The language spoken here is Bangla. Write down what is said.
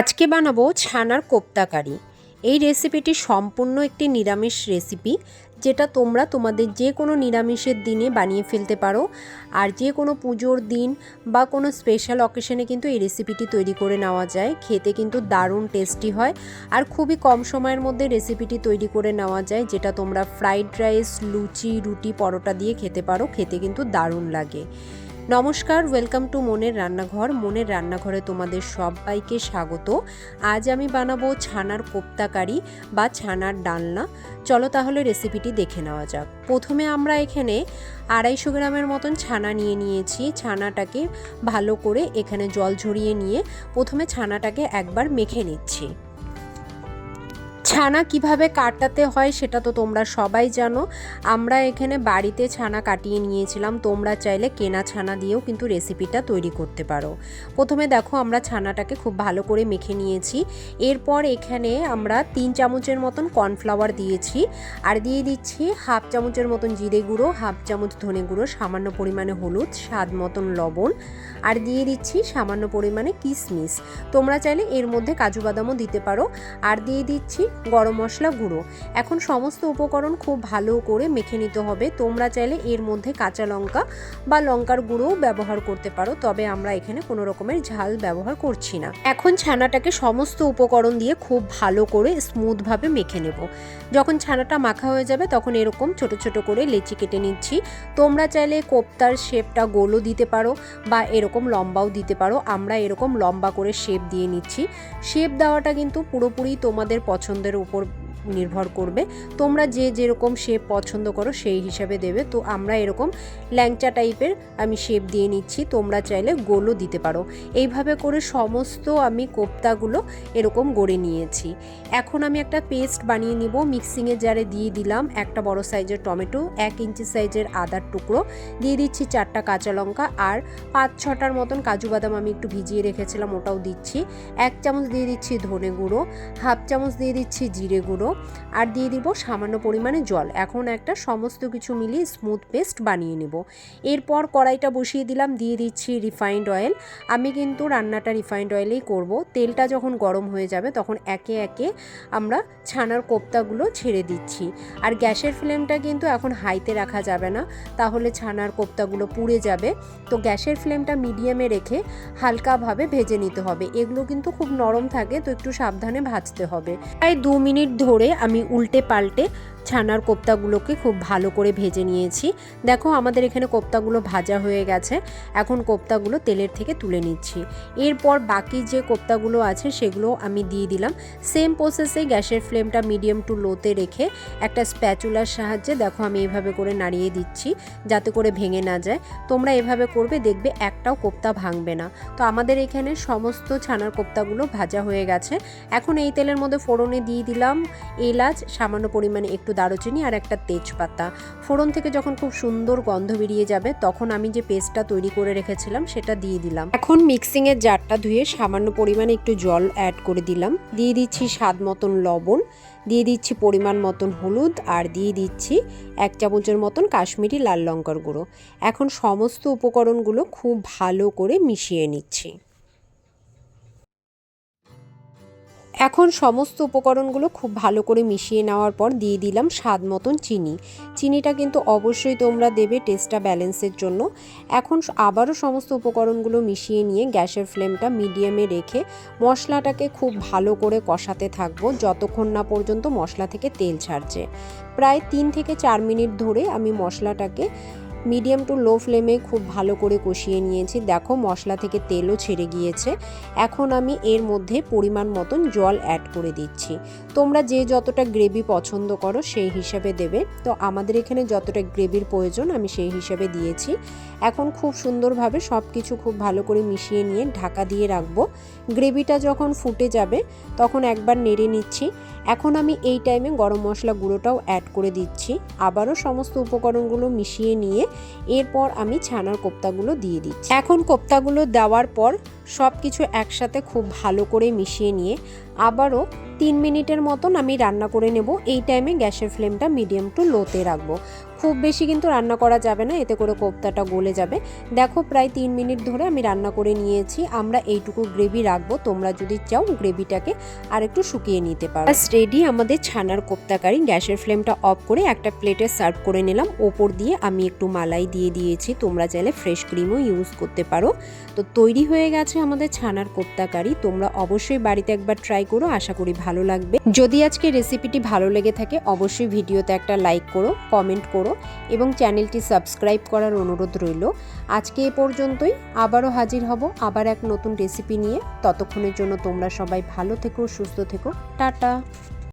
আজকে বানাবো ছানার কোপ্তা কারি। এই রেসিপিটি সম্পূর্ণ একটি নিরামিষ রেসিপি যেটা তোমরা তোমাদের যে কোনো নিরামিষের দিনে বানিয়ে ফেলতে পারো। আর যে কোনো পুজোর দিন বা কোনো স্পেশাল অকেশনে কিন্তু এই রেসিপিটি তৈরি করে নেওয়া যায়। খেতে কিন্তু দারুণ টেস্টি হয়। আর খুবই কম সময়ের মধ্যে রেসিপিটি তৈরি করে নেওয়া যায়, যেটা তোমরা ফ্রাইড রাইস লুচি, রুটি, পরোটা দিয়ে খেতে পারো। খেতে কিন্তু দারুণ লাগে। নমস্কার ওয়েলকাম টু মনের রান্নাঘর। মনের রান্নাঘরে তোমাদের সবাইকে স্বাগত। আজ আমি বানাবো ছানার কোপ্তাকারি বা ছানার ডালনা। চলো তাহলে রেসিপিটি দেখে নেওয়া যাক। প্রথমে আমরা এখানে আড়াইশো গ্রামের মতন ছানা নিয়ে নিয়েছি। ছানাটাকে ভালো করে এখানে জল ঝরিয়ে নিয়ে প্রথমে ছানাটাকে একবার মেখে নিচ্ছি। ছানা কীভাবে কাটাতে হয় সেটা তো তোমরা সবাই জানো। আমরা এখানে বাড়িতে ছানা কাটিয়ে নিয়েছিলাম, তোমরা চাইলে কেনা ছানা দিয়েও কিন্তু রেসিপিটা তৈরি করতে পারো। প্রথমে দেখো আমরা ছানাটাকে খুব ভালো করে মেখে নিয়েছি। এরপর এখানে আমরা তিন চামচের মতন কর্নফ্লাওয়ার দিয়েছি আর দিয়ে দিচ্ছি হাফ চামচের মতন জিরে গুঁড়ো, হাফ চামচ ধনে গুঁড়ো, সামান্য পরিমাণে হলুদ, স্বাদ মতন লবণ আর দিয়ে দিচ্ছি সামান্য পরিমাণে কিশমিশ তোমরা চাইলে এর মধ্যে কাজু বাদামও দিতে পারো। আর দিয়ে দিচ্ছি গরম মশলা গুঁড়ো। এখন সমস্ত উপকরণ খুব ভালো করে মেখে নিতে হবে। তোমরা চাইলে এর মধ্যে কাঁচা লঙ্কা বা লঙ্কার গুঁড়োও ব্যবহার করতে পারো, তবে আমরা এখানে কোনো রকমের ঝাল ব্যবহার করছি না। এখন ছানাটাকে সমস্ত উপকরণ দিয়ে খুব ভালো করে স্মুথভাবে মেখে নেব। যখন ছানাটা মাখা হয়ে যাবে, তখন এরকম ছোট ছোট করে লেচি কেটে নিচ্ছি। তোমরা চাইলে কোপ্তার শেপটা গোলও দিতে পারো বা এরকম লম্বাও দিতে পারো। আমরা এরকম লম্বা করে শেপ দিয়ে নিচ্ছি। শেপ দেওয়াটা কিন্তু পুরোপুরি তোমাদের পছন্দের উপর নির্ভর করবে। তোমরা যে যেরকম শেপ পছন্দ করো সেই হিসাবে দেবে। তো আমরা এরকম ল্যাংচা টাইপের আমি শেপ দিয়ে নিচ্ছি। তোমরা চাইলে গোলও দিতে পারো। এইভাবে করে সমস্ত আমি কোপ্তাগুলো এরকম গড়ে নিয়েছি। এখন আমি একটা পেস্ট বানিয়ে নিব। মিক্সিংয়ের জারে দিয়ে দিলাম একটা বড় সাইজের টমেটো, এক ইঞ্চি সাইজের আদার টুকরো। দিয়ে দিচ্ছি চারটা কাঁচা লঙ্কা আর পাঁচ ছটার মতন কাজু বাদাম আমি একটু ভিজিয়ে রেখেছিলাম, ওটাও দিচ্ছি। এক চামচ দিয়ে দিচ্ছি ধনে গুঁড়ো, হাফ চামচ দিয়ে দিচ্ছি জিরে গুঁড়ো আর দিয়ে দিব সামান্য পরিমাণে জল। এখন একটা সমস্ত কিছু মিলিয়ে স্মুথ পেস্ট বানিয়ে নেব। এরপর কড়াইটা বসিয়ে দিলাম, দিয়ে দিচ্ছি রিফাইন্ড অয়েল আমি কিন্তু রান্নাটা রিফাইন্ড অয়েলেই করব। তেলটা যখন গরম হয়ে যাবে তখন একে একে আমরা ছানার কোপ্তাগুলো ছেড়ে দিচ্ছি। আর গ্যাসের ফ্লেমটা কিন্তু এখন হাইতে রাখা যাবে না, তাহলে ছানার কোপ্তাগুলো পুড়ে যাবে। তো গ্যাসের ফ্লেমটা মিডিয়ামে রেখে হালকাভাবে ভেজে নিতে হবে। এগুলো কিন্তু খুব নরম থাকে, তো একটু সাবধানে ভাজতে হবে। প্রায় দু মিনিট ধরে আমি উল্টে পাল্টে ছানার কোপ্তাগুলোকে খুব ভালো করে ভেজে নিয়েছি। দেখো আমাদের এখানে কোপ্তাগুলো ভাজা হয়ে গেছে। এখন কোপ্তাগুলো তেলের থেকে তুলে নিচ্ছি। এরপর বাকি যে কোপ্তাগুলো আছে সেগুলো আমি দিয়ে দিলাম। সেম প্রসেসে গ্যাসের ফ্লেমটা মিডিয়াম টু লোতে রেখে একটা স্প্যাচুলার সাহায্যে দেখো আমি এভাবে করে নাড়িয়ে দিচ্ছি যাতে করে ভেঙে না যায়। তোমরা এভাবে করবে, দেখবে একটাও কোপ্তা ভাঙবে না। তো আমাদের এখানে সমস্ত ছানার কোপ্তাগুলো ভাজা হয়ে গেছে। এখন এই তেলের মধ্যে ফোড়নে দিয়ে দিলাম এলাচ, সামান্য পরিমাণে একটু দারুচিনি আর একটা তেজপাতা। ফোড়ন থেকে যখন খুব সুন্দর গন্ধ বেরিয়ে যাবে, তখন আমি যে পেস্টটা তৈরি করে রেখেছিলাম, সেটা দিয়ে দিলাম। এখন মিক্সিংয়ের জারটা ধুয়ে সামান্য পরিমাণে একটু জল অ্যাড করে দিলাম। দিয়ে দিচ্ছি স্বাদ মতন লবণ, দিয়ে দিচ্ছি পরিমাণ মতন হলুদ, আর দিয়ে দিচ্ছি এক চামচের মতন কাশ্মীরি লাল লঙ্কার গুঁড়ো। এখন সমস্ত উপকরণগুলো খুব ভালো করে মিশিয়ে নিচ্ছি। এখন সমস্ত উপকরণগুলো খুব ভালো করে মিশিয়ে নেওয়ার পর দিয়ে দিলাম স্বাদ মতন চিনি। চিনিটা কিন্তু অবশ্যই তোমরা দেবে টেস্টটা ব্যালেন্সের জন্য। এখন আবারও সমস্ত উপকরণগুলো মিশিয়ে নিয়ে গ্যাসের ফ্লেমটা মিডিয়ামে রেখে মশলাটাকে খুব ভালো করে কষাতে থাকব যতক্ষণ না পর্যন্ত মশলা থেকে তেল ছাড়ছে। প্রায় তিন থেকে চার মিনিট ধরে আমি মশলাটাকে মিডিয়াম টু লো ফ্লেমে খুব ভালো করে কষিয়ে নিয়েছি। দেখো মশলা থেকে তেলও ছেড়ে গিয়েছে। এখন আমি এর মধ্যে পরিমাণ মতন জল অ্যাড করে দিচ্ছি। তোমরা যে যতটা গ্রেভি পছন্দ করো সেই হিসাবে দেবে। তো আমাদের এখানে যতটা গ্রেভির প্রয়োজন আমি সেই হিসাবে দিয়েছি। এখন খুব সুন্দরভাবে সব কিছু খুব ভালো করে মিশিয়ে নিয়ে ঢাকা দিয়ে রাখব। গ্রেভিটা যখন ফুটে যাবে, তখন একবার নেড়ে নিচ্ছি। এখন আমি এই টাইমে গরম মশলা গুঁড়োটাও অ্যাড করে দিচ্ছি। আবারও সমস্ত উপকরণগুলো মিশিয়ে নিয়ে এরপর আমি ছানার কোপ্তাগুলো দিয়ে দিচ্ছি। এখন কোপ্তাগুলো দেওয়ার পর সব কিছু একসাথে খুব ভালো করে মিশিয়ে নিয়ে আবারও তিন মিনিটের মতন আমি রান্না করে নেব। এই টাইমে গ্যাসের ফ্লেমটা মিডিয়াম টু লোতে রাখব। খুব বেশি কিন্তু রান্না করা যাবে না, এতে করে কোপ্তাটা গলে যাবে। দেখো প্রায় তিন মিনিট ধরে আমি রান্না করে নিয়েছি। আমরা এইটুকু গ্রেভি রাখব। তোমরা যদি চাও গ্রেভিটাকে আর একটু শুকিয়ে নিতে পারো। রেডি আমাদের ছানার কোপ্তাকারি। গ্যাসের ফ্লেমটা অফ করে একটা প্লেটে সার্ভ করে নিলাম। ওপর দিয়ে আমি একটু মালাই দিয়ে দিয়েছি। তোমরা চাইলে ফ্রেশ ক্রিমও ইউজ করতে পারো। তো তৈরি হয়ে গেছে আমাদের ছানার কোপ্তাকারি। তোমরা অবশ্যই বাড়িতে একবার ট্রাই করো, আশা করি ভালো লাগবে। যদি আজকে রেসিপিটি ভালো লেগে থাকে, অবশ্যই ভিডিওতে একটা লাইক করো কমেন্ট করো এবং চ্যানেলটি সাবস্ক্রাইব করার অনুরোধ রইল। আজকে এ পর্যন্তই, আবারও হাজির হব আবার এক নতুন রেসিপি নিয়ে। ততক্ষণের জন্য তোমরা সবাই ভালো থেকো, সুস্থ থেকো। টাটা!